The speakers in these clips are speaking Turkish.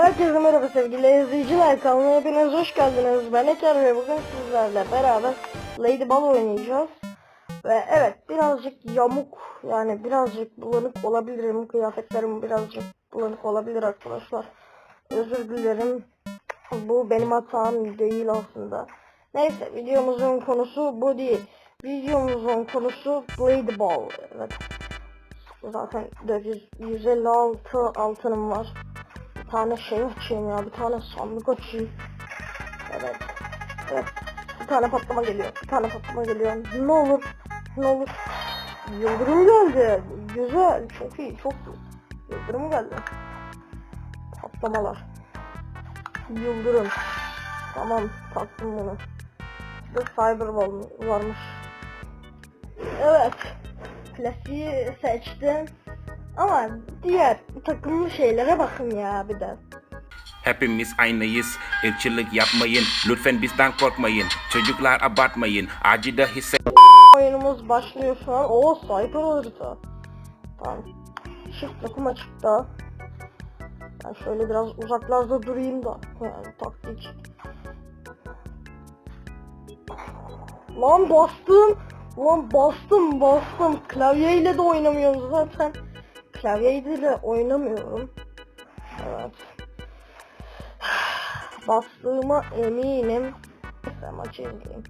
Herkese merhaba sevgili izleyiciler kanalına hepiniz hoş geldiniz. Ben Eker ve bugün sizlerle beraber Lady Ball oynayacağız. Ve evet birazcık yamuk yani birazcık bulanık olabilirim. Kıyafetlerim birazcık bulanık olabilir arkadaşlar. Özür dilerim. Bu benim hatam değil aslında. Neyse videomuzun konusu bu değil. Videomuzun konusu Blade Ball. Evet. Zaten 400, 156 altınım var. Bir tane şey açayım ya. Bir tane sandık açayım. Evet. Evet. Bir tane patlama geliyor. Bir tane patlama geliyor. Ne olur. Ne olur. Yıldırım geldi. Güzel. Çok iyi. Çok iyi. Yıldırım geldi. Patlamalar. Yıldırım. Tamam. Taktım bunu. Bir Cyberball varmış. Evet. Klasiği seçtim. Ama diğer takımlı şeylere bakın ya bir de. Hepimiz aynıyız. Irkçılık yapmayın. Lütfen bizden korkmayın. Çocuklar abartmayın. Acıda hisse... Oyunumuz başlıyor şu an. Oo sniper harita. Tamam. Shift takıma çıktı. Ben şöyle biraz uzaklarda durayım da. Yani taktik. Lan bastım. Lan bastım bastım. Klavyeyle de oynamıyorum zaten. Klavyeyle de oynamıyorum. Evet. Bastığıma eminim. Neyse maçı izleyeyim.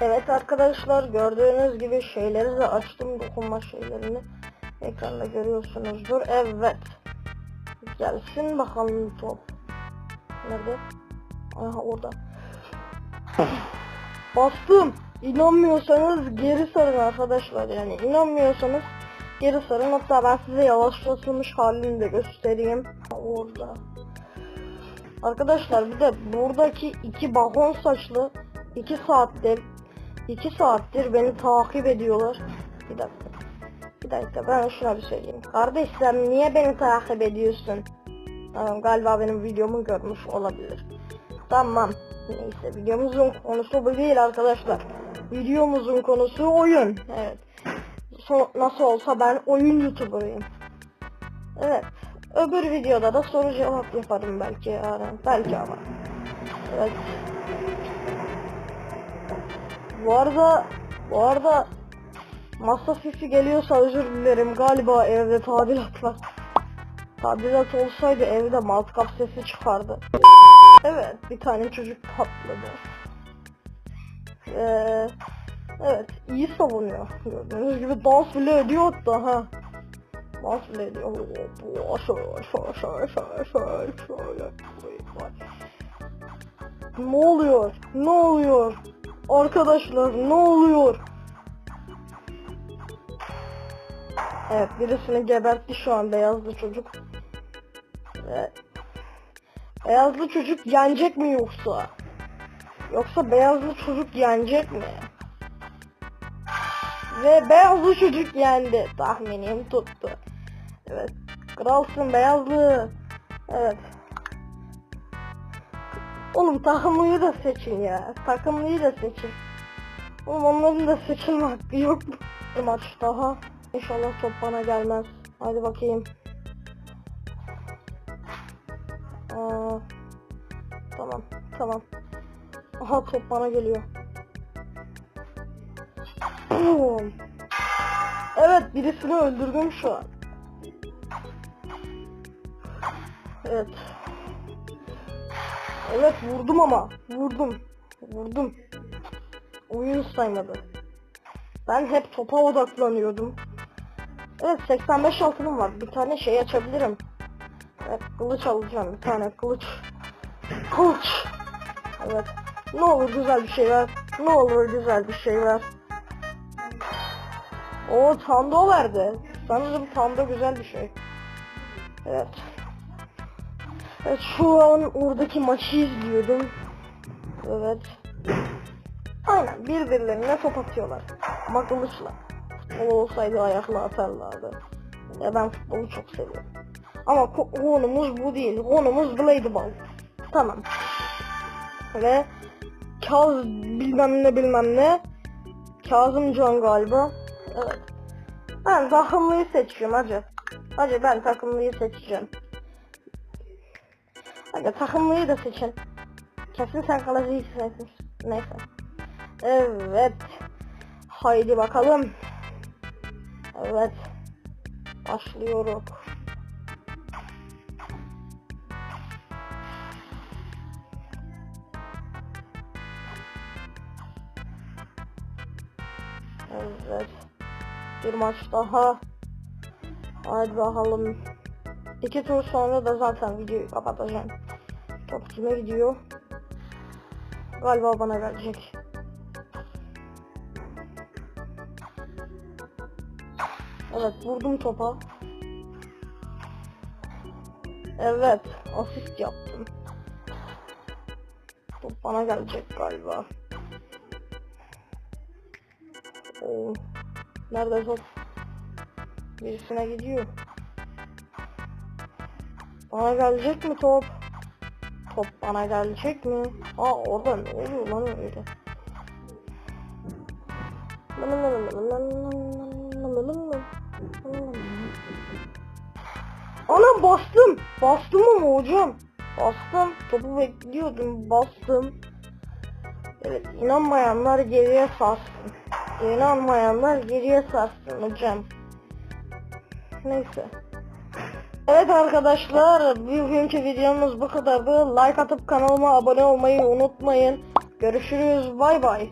Evet arkadaşlar gördüğünüz gibi şeyleri de açtım dokunma şeylerini. Ekranda görüyorsunuzdur. Evet. Gelsin bakalım top. Nerede? Aha orada. Bastım. İnanmıyorsanız geri sarın arkadaşlar yani inanmıyorsanız geri sarın hatta ben size yavaşlatılmış halini de göstereyim. Orada. Arkadaşlar bir de buradaki iki bahon saçlı iki saattir iki saattir beni takip ediyorlar. Bir dakika. Bir dakika ben şuna bir söyleyeyim. Kardeş sen niye beni takip ediyorsun? Tamam galiba benim videomu görmüş olabilir. Tamam. Neyse videomuzun konusu bu değil arkadaşlar. Videomuzun konusu oyun. Evet. So- nasıl olsa ben oyun youtuberıyım. Evet. Öbür videoda da soru cevap yaparım belki yani. Belki ama. Evet. Bu arada bu arada masa sesi geliyorsa özür dilerim. Galiba evde tadilat var. Tadilat olsaydı evde matkap sesi çıkardı. Evet, bir tane çocuk patladı. Ee, evet, iyi savunuyor. Gördüğünüz gibi dans bile ediyor hatta ha. Dans bile ediyor. Ne oluyor? Ne oluyor? Arkadaşlar ne oluyor? Evet birisini gebertti şu an beyazlı çocuk. Evet. Beyazlı çocuk yenecek mi yoksa? Yoksa beyazlı çocuk yenecek mi? Ve beyazlı çocuk yendi. Tahminim tuttu. Evet. Kralsın beyazlı. Evet. Oğlum takımlıyı da seçin ya. Takımlıyı da seçin. Oğlum onların da seçilme hakkı yok? Bir maç daha. İnşallah top bana gelmez. Hadi bakayım. Aa, tamam, tamam. Aha top bana geliyor. Boom. Evet birisini öldürdüm şu an. Evet. Evet vurdum ama. Vurdum. Vurdum. Oyun saymadı. Ben hep topa odaklanıyordum. Evet 85 altınım var. Bir tane şey açabilirim. Evet kılıç alacağım. Bir tane kılıç. Kılıç. Evet. Ne olur güzel bir şey ver. Ne olur güzel bir şey ver. O tando verdi. Sanırım tando güzel bir şey. Evet. Evet şu an oradaki maçı izliyordum. Evet. Aynen birbirlerine top atıyorlar. Ama kılıçla. Futbol olsaydı ayakla atarlardı. Ya ben futbolu çok seviyorum. Ama ko- konumuz bu değil. Konumuz Blade Ball. Tamam. Ve Kaz bilmem ne bilmem ne. Kazımcan galiba. Evet. Ben takımlıyı seçiyorum hacı. Hacı ben takımlıyı seçeceğim. Hadi takımlıyı da seçin. Kesin sen kaleciyi seçsin. Neyse. Evet. Haydi bakalım. Evet. Başlıyoruz. Bir maç daha. Hadi bakalım. İki tur sonra da zaten videoyu kapatacağım. Top kime gidiyor? Galiba bana gelecek. Evet vurdum topa. Evet asist yaptım. Top bana gelecek galiba. Oo. Nerede top? Birisine gidiyor. Bana gelecek mi top? Top bana gelecek mi? Aa orada ne oluyor lan öyle? Ana bastım. Bastım ama hocam. Bastım. Topu bekliyordum. Bastım. Evet inanmayanlar geriye sarsın. İnanmayanlar geriye sarsın hocam. Neyse. Evet arkadaşlar bugünkü videomuz bu kadardı. Like atıp kanalıma abone olmayı unutmayın. Görüşürüz bay bay.